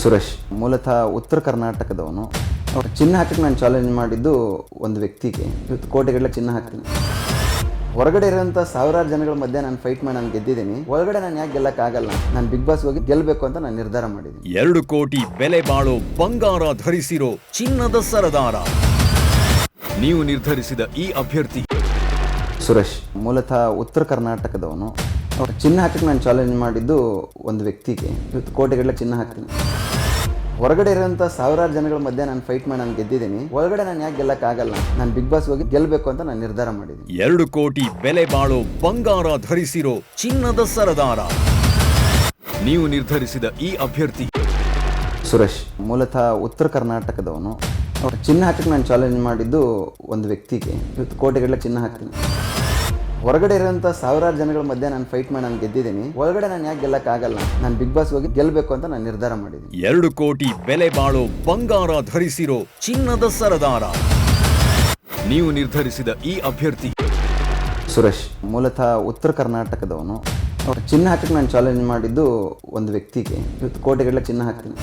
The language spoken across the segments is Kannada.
ಸುರೇಶ್. ಮೂಲತಃ ಉತ್ತರ ಕರ್ನಾಟಕದವನು. ಅವ್ರು ಚಿನ್ನ ಹಾಕಕ್ಕೆ ನಾನು ಚಾಲೆಂಜ್ ಮಾಡಿದ್ದು ಒಂದು ವ್ಯಕ್ತಿಗೆ. ಇವತ್ತು ಕೋಟೆಗಳ ಚಿನ್ನ ಹಾಕ್ತೀನಿ. ಹೊರಗಡೆ ಇರೋಂಥ ಸಾವಿರಾರು ಜನಗಳ ಮಧ್ಯೆ ನಾನು ಫೈಟ್ ಮಾಡಿ ನಾನು ಗೆದ್ದಿದ್ದೀನಿ. ಒಳಗಡೆ ನಾನು ಯಾಕೆ ಗೆಲ್ಲಕ್ಕಾಗಲ್ಲ ನಾನು ಬಿಗ್ ಬಾಸ್ ಹೋಗಿ ಗೆಲ್ಲಬೇಕು ಅಂತ ನಾನು ನಿರ್ಧಾರ ಮಾಡಿದ್ದೀನಿ. ಎರಡು ಕೋಟಿ ಬೆಲೆ ಬಾಳೋ ಬಂಗಾರ ಧರಿಸಿರೋ ಚಿನ್ನದ ಸರದಾರ. ನೀವು ನಿರ್ಧರಿಸಿದ ಈ ಅಭ್ಯರ್ಥಿ. ಸುರೇಶ್ ಮೂಲತಃ ಉತ್ತರ ಕರ್ನಾಟಕದವನು. ಅವ್ರು ಚಿನ್ನ ಹಾಕಕ್ಕೆ ನಾನು ಚಾಲೆಂಜ್ ಮಾಡಿದ್ದು ಒಂದು ವ್ಯಕ್ತಿಗೆ. ಇವತ್ತು ಕೋಟೆಗಳ ಚಿನ್ನ ಹಾಕ್ತೀನಿ. ಹೊರಗಡೆ ಇರೋಂಥ ಸಾವಿರಾರು ಜನಗಳ ಮಧ್ಯೆ ನಾನು ಫೈಟ್ ಮಾಡಿ ನಾನು ಗೆದ್ದಿದ್ದೀನಿ. ಒಳಗಡೆ ನಾನು ಯಾಕೆ ಗೆಲ್ಲಕ್ಕಾಗಲ್ಲ? ನಾನು ಬಿಗ್ ಬಾಸ್ ಹೋಗಿ ಗೆಲ್ಲಬೇಕು ಅಂತ ನಾನು ನಿರ್ಧಾರ ಮಾಡಿದ್ದೀನಿ. ಎರಡು ಕೋಟಿ ಬೆಲೆ ಬಾಳೋ ಬಂಗಾರ ಧರಿಸಿರೋ ಚಿನ್ನದ ಸರದಾರ. ನೀವು ನಿರ್ಧರಿಸಿದ ಈ ಅಭ್ಯರ್ಥಿ. ಸುರೇಶ್ ಮೂಲತಃ ಉತ್ತರ ಕರ್ನಾಟಕದವನು. ಚಿನ್ನ ಹಾಕಕ್ಕೆ ನಾನು ಚಾಲೆಂಜ್ ಮಾಡಿದ್ದು ಒಂದು ವ್ಯಕ್ತಿಗೆ. ಇವತ್ತು ಕೋಟಿಗಟ್ಟಲೆ ಚಿನ್ನ ಹಾಕ್ತೀನಿ. ಹೊರಗಡೆ ಇರೋಂಥ ಸಾವಿರಾರು ಜನಗಳ ಮಧ್ಯೆ ನಾನು ಫೈಟ್ ಮಾಡಿ ನಾನು ಗೆದ್ದಿದ್ದೀನಿ. ಒಳಗಡೆ ನಾನು ಯಾಕೆ ಗೆಲ್ಲಕ್ಕಾಗಲ್ಲ ನಾನು ಬಿಗ್ ಬಾಸ್ ಹೋಗಿ ಗೆಲ್ಲಬೇಕು ಅಂತ ನಾನು ನಿರ್ಧಾರ ಮಾಡಿದ್ದೀನಿ. ಎರಡು ಕೋಟಿ ಬೆಲೆ ಬಾಳೋ ಬಂಗಾರ ಧರಿಸಿರೋ ಚಿನ್ನದ ಸರದಾರ. ನೀವು ನಿರ್ಧರಿಸಿದ ಈ ಅಭ್ಯರ್ಥಿ. ಸುರೇಶ್ ಮೂಲತಃ ಉತ್ತರ ಕರ್ನಾಟಕದವನು. ಅವ್ರು ಚಿನ್ನ ಹಾಕಕ್ಕೆ ನಾನು ಚಾಲೆಂಜ್ ಮಾಡಿದ್ದು ಒಂದು ವ್ಯಕ್ತಿಗೆ. ಇವತ್ತು ಕೋಟೆಗಳ ಚಿನ್ನ ಹಾಕ್ತೀನಿ.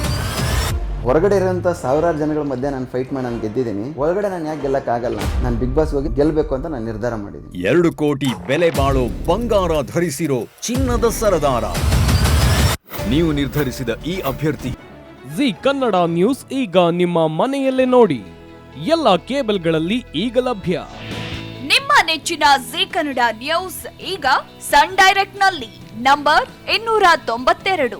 ಹೊರಗಡೆ ಇರೋಂಥ ಸಾವಿರಾರು ಜನಗಳ ಮಧ್ಯೆ ನಾನು ಫೈಟ್ ಮಾಡಿ ನಾನು ಗೆದ್ದಿದ್ದೀನಿ. ಒಳಗಡೆ ನಾನು ಯಾಕೆ ಗೆಲ್ಲಕ್ಕಾಗಲ್ಲ? ನಾನು ಬಿಗ್ ಬಾಸ್ ಹೋಗಿ ಗೆಲ್ಲಬೇಕು ಅಂತ ನಾನು ನಿರ್ಧಾರ ಮಾಡಿದ್ದೀನಿ. ಎರಡು ಕೋಟಿ ಬೆಲೆ ಬಾಳೋ ಬಂಗಾರ ಧರಿಸಿರೋ ಚಿನ್ನದ ಸರದಾರ. ನೀವು ನಿರ್ಧರಿಸಿದ ಈ ಅಭ್ಯರ್ಥಿ. ಜಿ ಕನ್ನಡ ನ್ಯೂಸ್ ಈಗ ನಿಮ್ಮ ಮನೆಯಲ್ಲೇ ನೋಡಿ. ಎಲ್ಲ ಕೇಬಲ್ಗಳಲ್ಲಿ ಈಗ ಲಭ್ಯ. ನಿಮ್ಮ ನೆಚ್ಚಿನ ಜಿ ಕನ್ನಡ ನ್ಯೂಸ್ ಈಗ ಸನ್ ಡೈರೆಕ್ಟ್ನಲ್ಲಿ ನಂಬರ್ ಇನ್ನೂರ ತೊಂಬತ್ತೆರಡು.